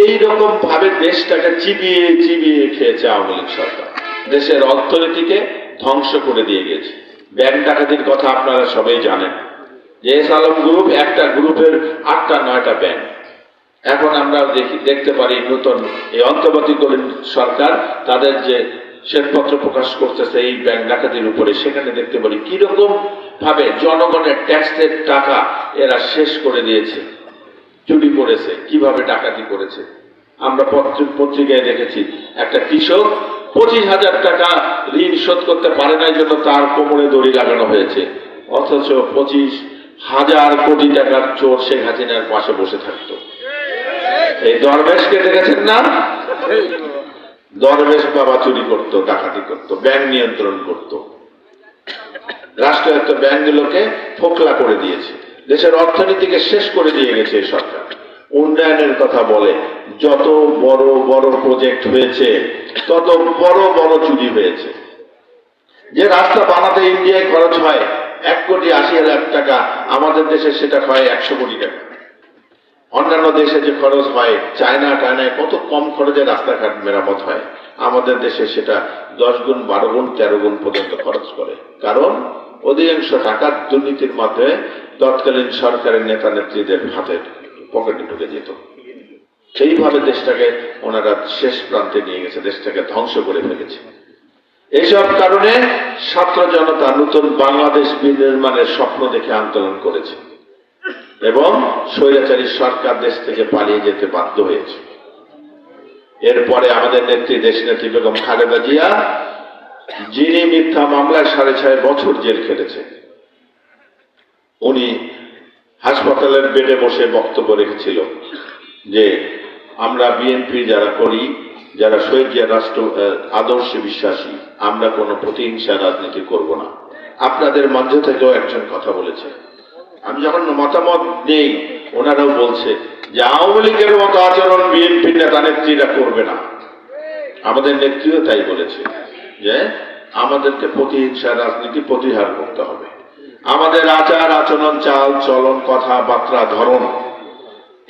এই রকম ভাবে দেশটাকে চিবিয়ে চিবিয়ে খেয়েছে আওয়ামী লীগ সরকার। দেশের অর্থনীতিকে ধ্বংস করে দিয়ে গেছে। ব্যাংক ডাকাতির কথা আপনারা সবাই জানেন। যে এস আলম গ্রুপ, একটা গ্রুপের আটটা, নয়টা ব্যাংক। এখন আমরা দেখি, দেখতে পারি নতুন এই অন্তর্বর্তীকালীন সরকার তাদের যে শ্বেতপত্র প্রকাশ করতেছে এই ব্যাংক ডাকাতির উপরে, সেখানে দেখতে পারি কীরকম ভাবে জনগণের ট্যাক্সের টাকা এরা শেষ করে দিয়েছে। চুরি করেছে, কীভাবে ডাকাতি করেছে। আমরা পত্রিকায় দেখেছি, একটা কৃষক পঁচিশ হাজার টাকা ঋণ শোধ করতে পারে নাই জন্য তার কোমরে দড়ি লাগানো হয়েছে। অথচ পঁচিশ হাজার কোটি টাকার চোর শেখ হাসিনার পাশে বসে থাকতো। এই দরবেশকে দেখেছেন না? দরবেশ বাবা চুরি করতো, ডাকাতি করতো, ব্যাংক নিয়ন্ত্রণ করতো। রাষ্ট্রায়ত্ত ব্যাংকগুলোকে ফোকলা করে দিয়েছে। দেশের অর্থনীতিকে শেষ করে দিয়ে গেছে এই সরকার। উন্নয়নের কথা বলে, যত বড় বড় প্রজেক্ট হয়েছে, তত বড় বড় চুরি হয়েছে। যে রাস্তা বানাতে ইন্ডিয়ায় খরচ হয়, এক কোটি আশি হাজার টাকা, আমাদের দেশে সেটা হয় একশো কোটি টাকা। অন্যান্য দেশে যে খরচ হয়, চায়না টায়নায় কত কম খরচে রাস্তাঘাট মেরামত হয়, আমাদের দেশে সেটা দশ গুণ, বারো গুণ, তেরো গুণ পর্যন্ত খরচ করে। কারণ, অধিকাংশ টাকা দুর্নীতির মাধ্যমে তৎকালীন সরকারের নেতা নেত্রীদের হাতে পকেটে ঢুকে যেত। সেইভাবে দেশটাকে ওনারা শেষ প্রান্তে নিয়ে গেছে, দেশটাকে ধ্বংস করে ফেলেছে। এইসব কারণে ছাত্র জনতা নতুন বাংলাদেশ বিনির্মাণের স্বপ্ন দেখে আন্দোলন করেছে এবং স্বৈরাচারী সরকার দেশ থেকে পালিয়ে যেতে বাধ্য হয়েছে। এরপরে আমাদের নেত্রী দেশ নেত্রী বেগম খালেদা জিয়া, যিনি মিথ্যা মামলায় সাড়ে ছয় বছর জেল খেটেছে উনি হাসপাতালের বেডে বসে বক্তব্য রেখেছিল যে আমরা বিএনপি যারা করি, যারা শহীদ জিয়া রাষ্ট্র আদর্শে বিশ্বাসী, আমরা কোনো প্রতিহিংসা রাজনীতি করব না। আপনাদের মাঝে থেকেও একজন কথা বলেছে। আমি যখন মতামত নেই, ওনারাও বলছে যে আওয়ামী লীগের মতো আচরণ বিএনপির নেতা নেত্রীরা করবে না। আমাদের নেত্রীও তাই বলেছে যে আমাদেরকে প্রতিহিংসা রাজনীতি প্রতিহার করতে হবে। আমাদের আচার আচরণ, চাল, চলন কথাবার্তা ধরন,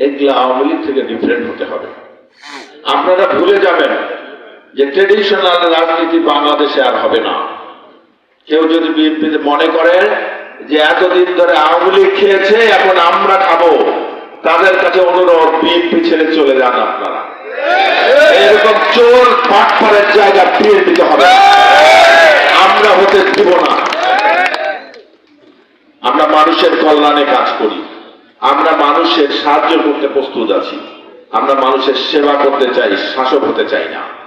এগুলা আওয়ামী লীগ থেকে ডিফারেন্ট হতে হবে। আপনারা ভুলে যাবেন যে ট্রেডিশনাল রাজনীতি বাংলাদেশে আর হবে না। কেউ যদি বিএনপিতে মনে করে যে এতদিন ধরে আওয়ামী লীগ খেয়েছে, এখন আমরা খাব, তাদের কাছে অনুরোধ, বিএনপি ছেড়ে চলে যান আপনারা। এরকম চোর পাটপাড়ের জায়গা বিএনপিতে হবে আমরা হতে দিব না। মানুষের কল্যাণে কাজ করি। আমরা মানুষের সাহায্য করতে প্রস্তুত আছি। আমরা মানুষের সেবা করতে চাই, শাসক হতে চাই না।